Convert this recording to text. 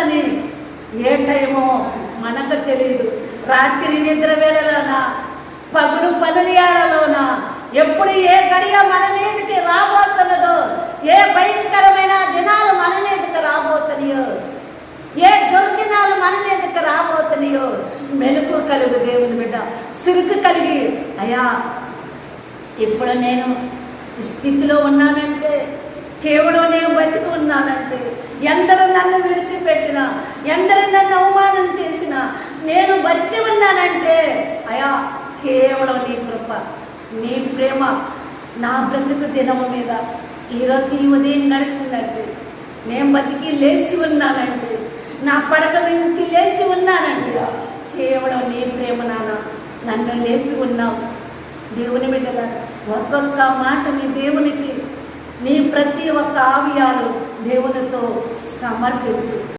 అని ఏ టైమో మనకు తెలియదు రాత్రి నిద్ర వేళలోన? పగుడు పనులియాడలోన ఎప్పుడు ఏ గడియ మన మీదకి రాబోతున్నదో? ఏ భయంకరమైన దినాలు మన మీదకి రాబోతున్నాయో? ఏ దుర్దినాలు మన మీదకి రాబోతున్నాయో? మెలకు కలుగు దేవుని బిడ్డ సిరుకు కలిగి అయ్యా ఇప్పుడు నేను స్థితిలో ఉన్నానంటే కేవలం నేను బతికి ఉన్నానంటే ఎందరు నన్ను విడిచిపెట్టినా ఎందరు నన్ను అవమానం చేసినా నేను బతికి ఉన్నానంటే అయా కేవలం నీ కృప నీ ప్రేమ నా బ్రతుకు దినము మీద ఈరోజు ఈ ఉదయం నడిచిందండి నేను బతికి లేచి ఉన్నానంటే నా పడక నుంచి లేచి ఉన్నానంటే కేవలం నీ ప్రేమ నాన్న నన్ను లేపి ఉన్నావు. దేవుని బిడ్డగా ఒక్కొక్క మాట నీ దేవునికి ఒక్క ఆవియాలు దేవునితో సమర్పించు.